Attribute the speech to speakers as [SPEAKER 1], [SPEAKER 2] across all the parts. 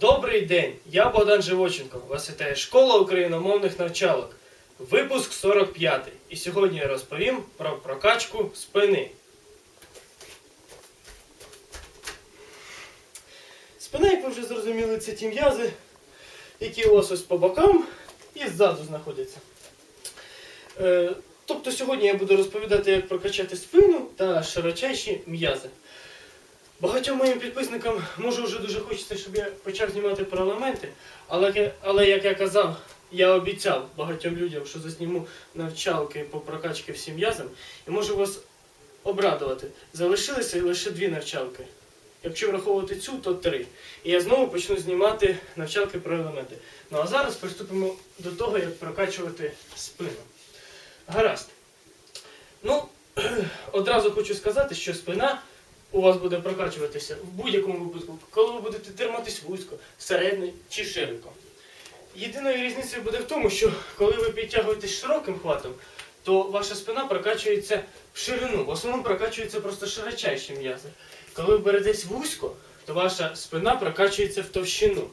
[SPEAKER 1] Добрий день! Я Богдан Живоченко. Вас вітає школа україномовних навчалок. Випуск 45. І сьогодні я розповім про прокачку спини. Спина, як ви вже зрозуміли, це ті м'язи, які у вас ось по бокам і ззаду знаходяться. Е, тобто сьогодні я буду розповідати, як прокачати спину та широчайші м'язи. Багатьом моїм підписникам може вже дуже хочеться, щоб я почав знімати про елементи, але, але як я казав, я обіцяв багатьом людям, що засніму навчалки по прокачці всім м'язам, і можу вас обрадувати. Залишилися лише дві навчалки. Якщо враховувати цю, то три. І я знову почну знімати навчалки про елементи. Ну а зараз приступимо до того, як прокачувати спину. Гаразд. Ну, одразу хочу сказати, що спина у вас буде прокачуватися в будь-якому випадку, коли ви будете триматись вузько, середньо чи широко. Єдиною різницею буде в тому, що коли ви підтягуєтесь широким хватом, то ваша спина прокачується в ширину. В основному прокачується просто широчайші м'язи. Коли ви беретесь вузько, то ваша спина прокачується в товщину.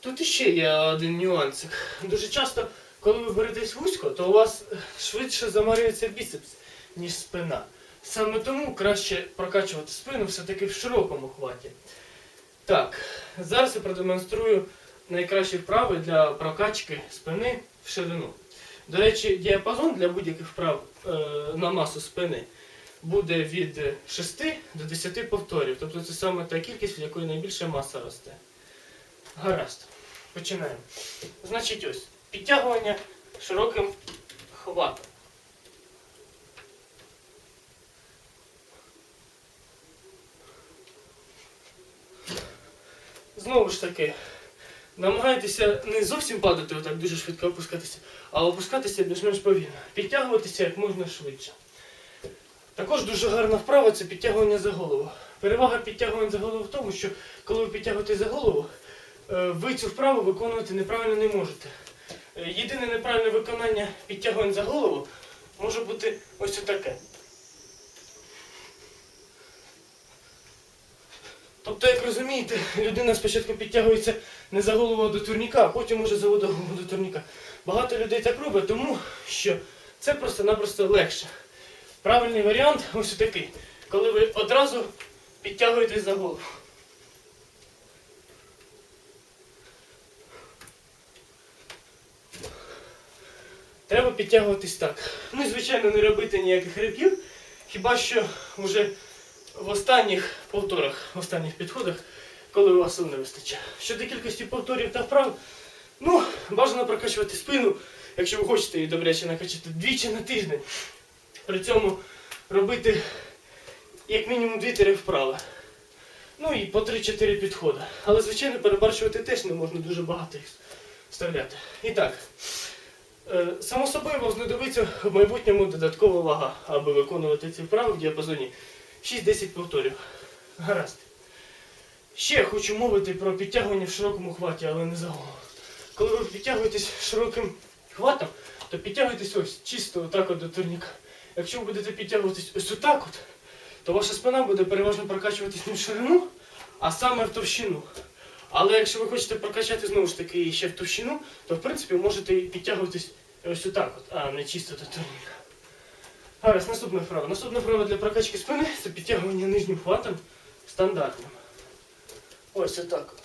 [SPEAKER 1] Тут іще є один нюансик. Дуже часто, коли ви беретесь вузько, то у вас швидше замарюється біцепс, ніж спина. Саме тому краще прокачувати спину все-таки в широкому хваті. Так, зараз я продемонструю найкращі вправи для прокачки спини в ширину. До речі, діапазон для будь-яких вправ е, на масу спини буде від 6 до 10 повторів. Тобто це саме та кількість, в якої найбільша маса росте. Гаразд. Починаємо. Значить ось, підтягування широким хватом. Знову ж таки, намагайтеся не зовсім падати, отак дуже швидко опускатися, а опускатися більш-менш повільно. Підтягуватися як можна швидше. Також дуже гарна вправа це підтягування за голову. Перевага підтягування за голову в тому, що коли ви підтягуєте за голову, е, ви цю вправу виконувати неправильно не можете. Е, Єдине неправильне виконання підтягувань за голову може бути ось таке. Тобто, як розумієте, людина спочатку підтягується не за голову до турніка, а потім уже за голову до турніка. Багато людей так робить, тому що це просто-напросто легше. Правильний варіант ось такий, коли ви одразу підтягуєтесь за голову. Треба підтягуватись так. Ну і звичайно не робити ніяких ривків, хіба що вже в останніх повторах, в останніх підходах, коли у вас сил не вистачає. Щодо кількості повторів та вправ, ну, бажано прокачувати спину, якщо ви хочете її добряче накачати двічі на тиждень. При цьому робити як мінімум 2-3 вправи. Ну і по 3-4 підходи. Але, звичайно, перебарщувати теж не можна дуже багато їх вставляти. І так, е, само собою вам знадобиться в майбутньому додаткова вага, аби виконувати ці вправи в діапазоні 6-10 повторів. Гаразд. Ще хочу мовити про підтягування в широкому хваті, але не за голову. Коли ви підтягуєтесь широким хватом, то підтягуйтесь ось чисто отак от до турніка. Якщо ви будете підтягуватись ось отак от, то ваша спина буде переважно прокачуватись не в ширину, а саме в товщину. Але якщо ви хочете прокачати знову ж таки ще в товщину, то в принципі можете підтягуватись ось отак от, а не чисто до турніка. Гаразд, наступна вправа. Наступна вправа для прокачки спини це підтягування нижнім хватом стандартним. Ось отак от.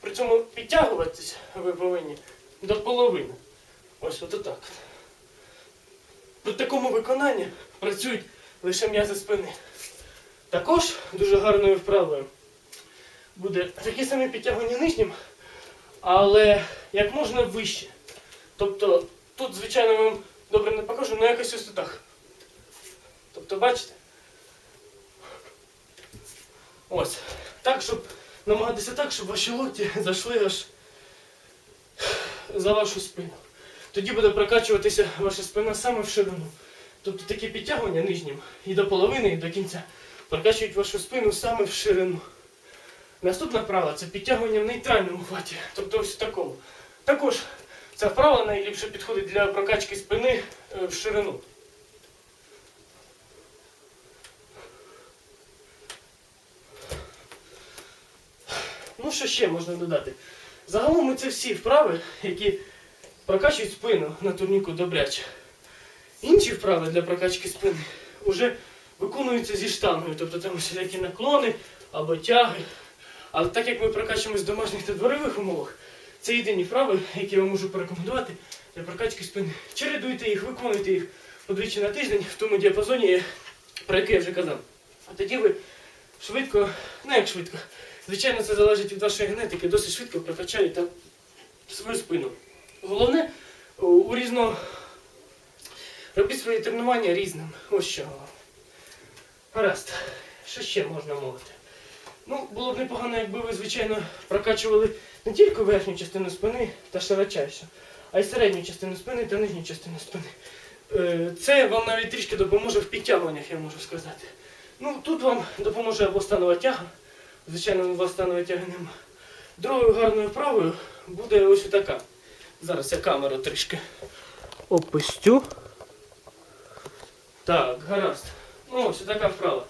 [SPEAKER 1] При цьому підтягуватись ви повинні до половини. Ось от отак. При такому виконанні працюють лише м'язи спини. Також дуже гарною вправою буде такі самі підтягування нижнім, але як можна вище. Тобто тут, звичайно, вам добре не покажу, але якось ось так. Тобто, бачите? Ось. Так, щоб намагатися так, щоб ваші локті зайшли аж за вашу спину. Тоді буде прокачуватися ваша спина саме в ширину. Тобто такі підтягування нижнім і до половини, і до кінця прокачують вашу спину саме в ширину. Наступна вправа це підтягування в нейтральному хваті, тобто ось в такому. Також ця вправа найліпше підходить для прокачки спини е, в ширину. Ну, що ще можна додати? Загалом це всі вправи, які прокачують спину на турніку добряче. Інші вправи для прокачки спини вже виконуються зі штангою, тобто там всілякі наклони або тяги. Але так як ми прокачуємось в домашніх та дворових умовах, це єдині вправи, які я вам можу порекомендувати для прокачки спини. Чередуйте їх, виконуйте їх подвічі на тиждень в тому діапазоні, про який я вже казав. А тоді ви швидко, не як швидко, звичайно, це залежить від вашої генетики, досить швидко прокачаєте свою спину. Головне у різно. Робіть свої тренування різним. Ось що. Гаразд. Що ще можна мовити? Було б непогано, якби ви, звичайно, прокачували не тільки верхню частину спини та широчайшу, а й середню частину спини та нижню частину спини. Е, Це вам навіть трішки допоможе в підтягуваннях, я можу сказати. Ну, тут вам допоможе або станова тяга. Звичайно, у вас станової тяги нема. Другою гарною вправою буде ось така. Зараз я камеру трішки опустю. Так, гаразд. Ну, ось така вправа.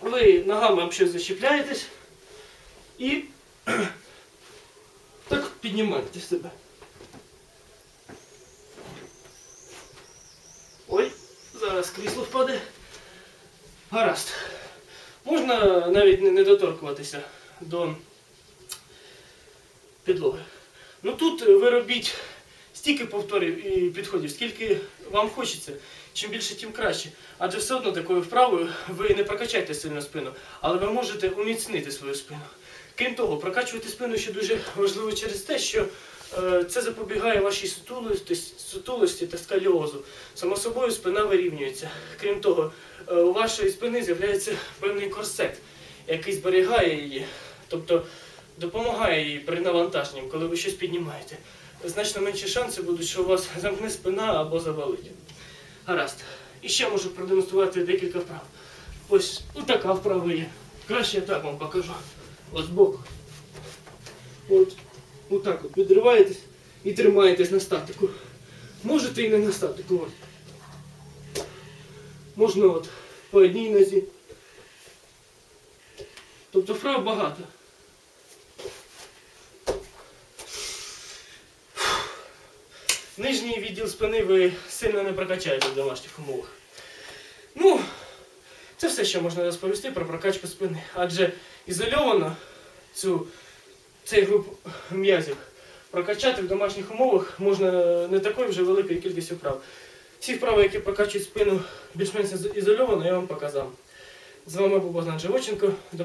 [SPEAKER 1] Ви ногами об щось і так піднімаєте себе. Ой, зараз крісло впаде. Гаразд. Можна навіть не доторкуватися до підлоги. Ну тут ви робіть стільки повторів і підходів, скільки вам хочеться. Чим більше, тим краще. Адже все одно такою вправою ви не прокачаєте сильно спину, але ви можете уміцнити свою спину. Крім того, прокачувати спину ще дуже важливо через те, що е, це запобігає вашій сутулості, та скаліозу. Само собою спина вирівнюється. Крім того, е, у вашої спини з'являється певний корсет, який зберігає її, тобто допомагає їй при навантаженні, коли ви щось піднімаєте. Значно менші шанси будуть, що у вас замкне спина або завалить. Гаразд. І ще можу продемонструвати декілька вправ. Ось така вправа є. Краще я так вам покажу. От збоку. От. Отак от підриваєтесь і тримаєтесь на статику. Можете і не на статику. От. Можна от по одній нозі. Тобто вправ багато. Нижній відділ спини ви сильно не прокачаєте в домашніх умовах. Ну, це все, що можна розповісти про прокачку спини. Адже ізольовано цю, цей груп м'язів прокачати в домашніх умовах можна не такою вже великою кількістю вправ. Всі вправи, які прокачують спину більш-менш ізольовано, я вам показав. З вами був Богдан Живоченко.